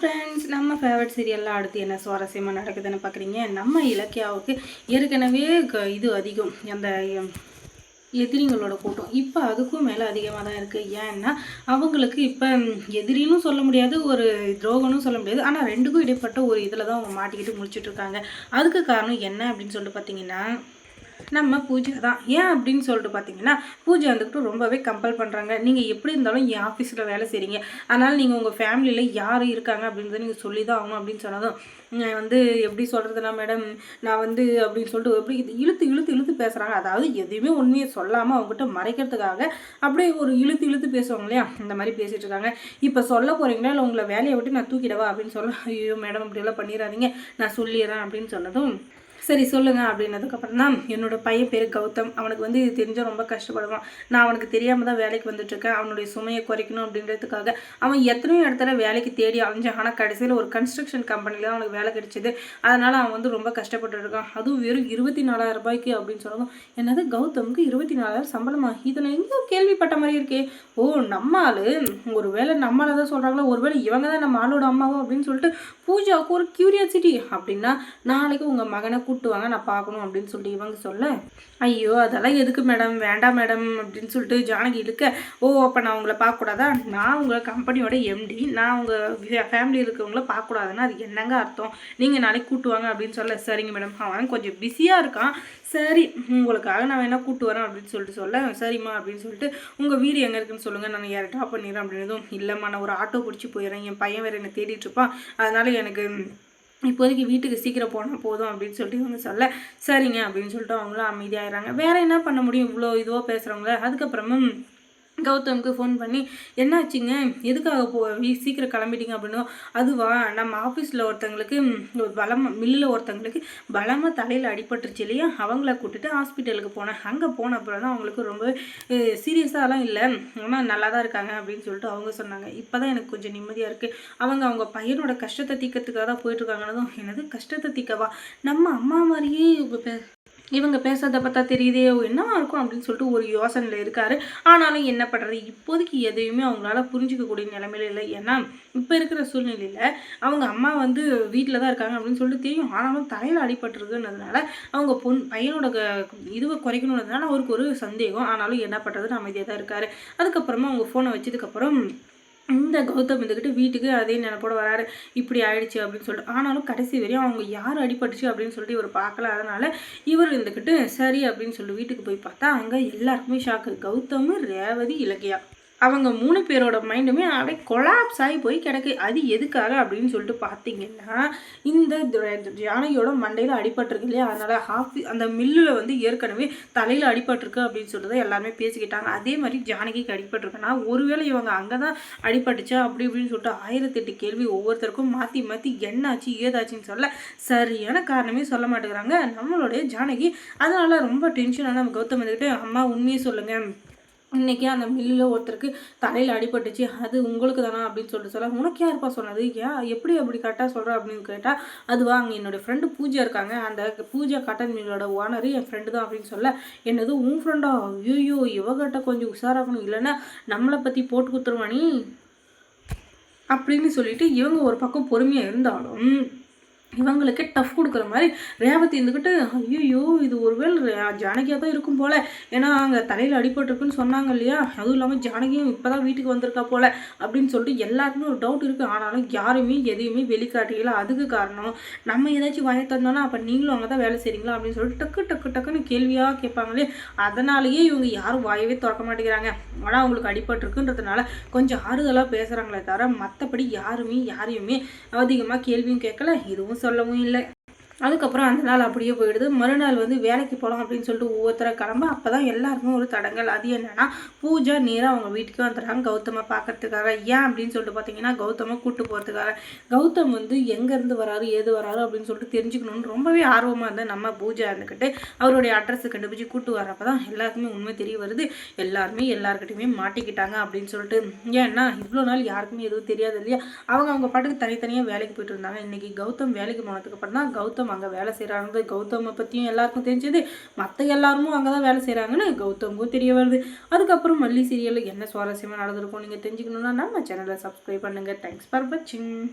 Friends நம்ம favourite சீரியல்லாம் அடுத்து என்ன சுவாரஸ்யமாக நடக்குதுன்னு பார்க்குறீங்க நம்ம இலக்கியாவுக்கு ஏற்கனவே க- இது அதிகம். அந்த எதிரிங்களோட கூட்டம். இப்போ அதுக்கும் மேலே அதிகமாக தான் இருக்குது ஏன்னா அவங்களுக்கு இப்போ எதிரின்னு சொல்ல முடியாது ஒரு துரோகம்னு சொல்ல முடியாது. ஆனால் ரெண்டுக்கும் இடைப்பட்ட ஒரு இதில் தான் அவங்க மாட்டிக்கிட்டு முடிச்சிட்டு இருக்காங்க. அதுக்கு காரணம் என்ன அப்படின்னு சொல்லிட்டு பார்த்தீங்கன்னா நம்ம பூஜை தான். ஏன் அப்படின்னு சொல்லிட்டு பார்த்தீங்கன்னா பூஜை வந்துக்கிட்டு ரொம்பவே கம்பல் பண்ணுறாங்க நீங்கள் எப்படி இருந்தாலும் என் ஆஃபீஸில் வேலை செய்கிறீங்க அதனால் நீங்கள் உங்கள் ஃபேமிலியில் யார் இருக்காங்க அப்படின்றத நீங்கள் சொல்லி தான் ஆகணும் அப்படின்னு சொன்னதும் நான் வந்து எப்படி சொல்கிறதுனா மேடம் நான் வந்து அப்படின்னு சொல்லிட்டு எப்படி இது இழுத்து இழுத்து இழுத்து பேசுகிறாங்க அதாவது எதையுமே உண்மையை சொல்லாமல் அவங்ககிட்ட மறைக்கிறதுக்காக அப்படியே ஒரு இழுத்து இழுத்து பேசுவாங்க இல்லையா? இந்த மாதிரி பேசிகிட்டு இருக்காங்க. இப்போ சொல்ல போகிறீங்களா இல்லை உங்களை வேலையை விட்டு நான் தூக்கிடவா அப்படின்னு சொல்ல ஐயோ மேடம் அப்படியெல்லாம் பண்ணிடாதீங்க. நான் சொல்லிடுறேன் அப்படின்னு சொன்னதும் சரி சொல்லுங்க அப்படின்னதுக்கப்புறம் தான் என்னோட பையன் பேர் கௌதம். அவனுக்கு வந்து இது தெரிஞ்சால் ரொம்ப கஷ்டப்படுவான். நான் அவனுக்கு தெரியாமல் தான் வேலைக்கு வந்துட்டுருக்கேன். அவனுடைய சுமையை குறைக்கணும் அப்படின்றதுக்காக அவன் எத்தனையோ இடத்துல வேலைக்கு தேடி அலைஞ்சான். ஆனால் கடைசியில் ஒரு கன்ஸ்ட்ரக்ஷன் கம்பெனியில் தான் அவனுக்கு வேலை கிடைச்சிது. அதனால் அவன் வந்து ரொம்ப கஷ்டப்பட்டு இருக்கான் அதுவும் வெறும் இருபத்தி நாலாயிரம் ரூபாய்க்கு அப்படின்னு சொன்னதும் என்னது கௌதமுக்கு இருபத்தி நாலாயிரம் சம்பளமா? இதை நான் எங்கேயோ கேள்விப்பட்ட மாதிரி இருக்கே. ஓ நம்ம ஆள். ஒரு வேளை நம்மளால் தான் சொல்கிறாங்களோ ஒருவேளை இவங்க தான் நம்ம ஆளோட அம்மாவோ? அப்படின்னு சொல்லிட்டு பூஜாவுக்கு ஒரு கியூரியாசிட்டி அப்படின்னா நாளைக்கு உங்கள் மகனை கூப்பிட்டு வாங்க நான் பார்க்கணும் அப்படின்னு சொல்லிட்டு இவங்க சொல்ல ஐயோ அதெல்லாம் எதுக்கு மேடம் வேண்டாம் மேடம் அப்படின்னு சொல்லிட்டு ஜானகி இழுக்க ஓ அப்போ நான் உங்களை பார்க்கக்கூடாதா? நான் உங்கள் கம்பெனியோட எம்டி நான் உங்கள் ஃபேமிலி இருக்கிறவங்கள பார்க்கக்கூடாதுன்னா அது என்னங்க அர்த்தம்? நீங்கள் நாளைக்கு கூப்பிட்டு வாங்க அப்படின்னு சொல்ல சரிங்க மேடம் அவன் கொஞ்சம் பிஸியாக இருக்கான். சரி உங்களுக்காக நான் வேணால் கூப்பிட்டு வரேன் அப்படின்னு சொல்லிட்டு சொல்ல சரிம்மா அப்படின்னு சொல்லிட்டு உங்கள் வீடு எங்கே இருக்குன்னு சொல்லுங்கள் நான் யாரை ட்ராப் பண்ணிடுறேன் அப்படின்னதும் இல்லைம்மா நான் ஒரு ஆட்டோ பிடிச்சி போயிடுறேன். என் பையன் வேறு என்னை தேடிட்டு இருப்பான். அதனால் எனக்கு இப்போதைக்கு வீட்டுக்கு சீக்கிரம் போனால் போதும் அப்படின்னு சொல்லிட்டு இவங்க சொல்ல சரிங்க அப்படின்னு சொல்லிட்டு அவங்களும் அமைதியாகிறாங்க வேறு என்ன பண்ண முடியும்? இவ்வளோ இதுவாக பேசுகிறவங்கள அதுக்கப்புறமும் கௌதமுக்கு ஃபோன் பண்ணி என்னாச்சுங்க? எதுக்காக போ சீக்கிரம் கிளம்பிட்டீங்க அப்படின்னோ அதுவா நம்ம ஆஃபீஸில் ஒருத்தங்களுக்கு ஒரு பலமாக மில்லில் ஒருத்தங்களுக்கு பலமாக தலையில் அடிபட்டுருச்சு இல்லையா? அவங்கள கூட்டிட்டு ஹாஸ்பிட்டலுக்கு போனேன். அங்கே போன அப்புறம் தான் அவங்களுக்கு ரொம்ப சீரியஸாலாம் இல்லை. ஆனால் நல்லா தான் இருக்காங்க அப்படின்னு சொல்லிட்டு அவங்க சொன்னாங்க. இப்போ தான் எனக்கு கொஞ்சம் நிம்மதியாக இருக்குது அவங்க அவங்க பையனோட கஷ்டத்தை தீக்கிறதுக்காக தான் போயிட்டுருக்காங்கன்னதும் என்னது கஷ்டத்தை தீக்கவா நம்ம அம்மா மாதிரியே இவங்க பேசுறத பார்த்தா தெரியுதே என்னவா இருக்கும் அப்படின்னு சொல்லிட்டு ஒரு யோசனையில் இருக்காரு. ஆனாலும் என்ன பண்ணுறது இப்போதைக்கு எதையுமே அவங்களால புரிஞ்சிக்கக்கூடிய நிலைமையில இல்லை. ஏன்னா இப்போ இருக்கிற சூழ்நிலையில் அவங்க அம்மா வந்து வீட்டில் தான் இருக்காங்க அப்படின்னு சொல்லிட்டு தெரியும். ஆனாலும் தலையில் அடிபட்டிருக்குன்றதுனால அவங்க பொன் பையனோட க- இதுவை குறைக்கணுன்றதுனால அவருக்கு ஒரு சந்தேகம். ஆனாலும் என்ன பண்ணுறதுன்னு அமைதியாக தான் இருக்காரு. அதுக்கப்புறமா அவங்க ஃபோனை வச்சதுக்கப்புறம் இந்த கௌதம் இருந்துக்கிட்டு வீட்டுக்கு அதே நினைப்போட வராரு. இப்படி ஆயிடுச்சு அப்படின்னு சொல்லிட்டு. ஆனாலும் கடைசி வரையும் அவங்க யார் அடிபட்டுச்சு அப்படின்னு சொல்லிட்டு இவர் பார்க்கல. அதனால இவர் இருந்துக்கிட்டு சரி அப்படின்னு சொல்லிட்டு வீட்டுக்கு போய் பார்த்தா அங்கே எல்லாருக்குமே ஷாக்கு கௌதம் ரேவதி இலக்கியா. அவங்க மூணு பேரோட மைண்டுமே அப்படியே கொலாப்ஸ் ஆகி போய் கிடக்கு. அது எதுக்காக அப்படின்னு சொல்லிட்டு பார்த்தீங்கன்னா இந்த ஜானகியோட மண்டையில் அடிபட்டிருக்கு இல்லையா? அதனால் ஹாஃபி அந்த மில்லில் வந்து ஏற்கனவே தலையில் அடிபட்டிருக்கு அப்படின்னு சொல்லிட்டு தான் எல்லாருமே பேசிக்கிட்டாங்க. அதே மாதிரி ஜானகிக்கு அடிபட்டிருக்குன்னா ஒருவேளை இவங்க அங்கே தான் அடிபட்டுச்சா அப்படி இப்படின்னு சொல்லிட்டு ஆயிரத்தெட்டு கேள்வி ஒவ்வொருத்தருக்கும் மாற்றி மாற்றி என்னாச்சு ஏதாச்சுன்னு சொல்ல சரியான காரணமே சொல்ல மாட்டேங்கிறாங்க. நம்மளுடைய ஜானகி. அதனால் ரொம்ப டென்ஷனான நம்ம கௌதம் வந்துக்கிட்டு அம்மா உண்மையை சொல்லுங்கள் இன்றைக்கி அந்த மில்லில் ஒருத்தருக்கு தலையில் அடிபட்டுச்சு அது உங்களுக்கு தானா அப்படின்னு சொல்லிட்டு சொல்ல உனக்கு யாருப்பா சொன்னது? ஏன் எப்படி அப்படி கரெக்டாக சொல்கிற அப்படின்னு கேட்டால் அதுவா அங்கே என்னுடைய ஃப்ரெண்டு பூஜை இருக்காங்க. அந்த பூஜை காட்டன் மில்லோட ஓனர் என் ஃப்ரெண்டு தான் அப்படின்னு சொல்ல என்னது உன் ஃப்ரெண்டா ஐயோ இவகிட்ட கொஞ்சம் உஷாராகணும். இல்லைன்னா நம்மளை பற்றி போட்டு கொடுத்துருவானி அப்படின்னு சொல்லிட்டு இவங்க ஒரு பக்கம் பொறுமையாக இருந்தாலும் இவங்களுக்கு டஃப் கொடுக்குற மாதிரி ரேவதி இருந்துக்கிட்டு ஐயோ இது ஒருவேளை ஜானகியாக தான் இருக்கும் போல. ஏன்னா அங்கே தலையில் அடிபட்டிருக்குன்னு சொன்னாங்க இல்லையா? அதுவும் இல்லாமல் ஜானகியும் இப்போ தான் வீட்டுக்கு வந்திருக்கா போல அப்படின்னு சொல்லிட்டு எல்லாருக்குமே ஒரு டவுட் இருக்குது ஆனாலும் யாருமே எதையுமே வெளிக்காட்டிக்கல அதுக்கு காரணம் நம்ம ஏதாச்சும் வாய தந்தோன்னா அப்போ நீங்களும் அங்கே தான் வேலை செய்கிறீங்களா அப்படின்னு சொல்லிட்டு டக்கு டக்கு டக்குன்னு கேள்வியாக கேட்பாங்களே அதனாலேயே இவங்க யாரும் வாயவே திறக்க மாட்டேங்கிறாங்க. ஆனால் அவங்களுக்கு அடிபட்டிருக்குன்றதுனால கொஞ்சம் ஆறுதலாக பேசுகிறாங்களே தவிர மற்றபடி யாருமே யாரையுமே அதிகமாக கேள்வியும் கேட்கல. இதுவும் சொல்லவும் இல்லை. அதுக்கப்புறம் அந்த நாள் அப்படியே போயிடுது. மறுநாள் வந்து வேலைக்கு போகலாம் அப்படின்னு சொல்லிட்டு ஒவ்வொருத்தரை கிளம்ப அப்போ தான் எல்லாருக்கும் ஒரு தடங்கல். அது என்னென்னா பூஜா நேராக அவங்க வீட்டுக்கு வந்துடுறாங்க கௌதமை பார்க்கறதுக்காக. ஏன் அப்படின்னு சொல்லிட்டு பார்த்தீங்கன்னா கௌதமை கூப்பிட்டு போகிறதுக்காக கௌதம் வந்து எங்கேருந்து வராரு ஏது வராரு அப்படின்னு சொல்லிட்டு தெரிஞ்சுக்கணும்னு ரொம்பவே ஆர்வமாக இருந்தால் நம்ம பூஜா இருந்துக்கிட்டு அவருடைய அட்ரஸை கண்டுபிடிச்சி கூட்டு வரப்போ தான் எல்லாருக்குமே உண்மை தெரிய வருது. எல்லாருமே எல்லாருக்கிட்டையுமே மாட்டிக்கிட்டாங்க அப்படின்னு சொல்லிட்டு. ஏன்னா இவ்வளோ நாள் யாருக்குமே எதுவும் தெரியாது இல்லையா? அவங்க அவங்க பாட்டுக்கு தனித்தனியாக வேலைக்கு போயிட்டு இருந்தாங்க. இன்றைக்கி கௌதம் வேலைக்கு போனதுக்கு அப்புறம் தான் கௌதம் அங்கே வேலை செய்கிறாங்க கௌதமை பற்றியும் எல்லாருக்கும் தெரிஞ்சது. மற்ற எல்லாருமும் அங்கே தான் வேலை செய்கிறாங்கன்னு கௌதமுக்கும் தெரிய வருது. அதுக்கப்புறம் மல்லி சீரியலில் என்ன சுவாரஸ்யமாக நடந்திருக்கும் நீங்கள் தெரிஞ்சுக்கணுன்னா நம்ம சேனலை சப்ஸ்கிரைப் பண்ணுங்கள் தேங்க்ஸ் ஃபார் வாட்சிங்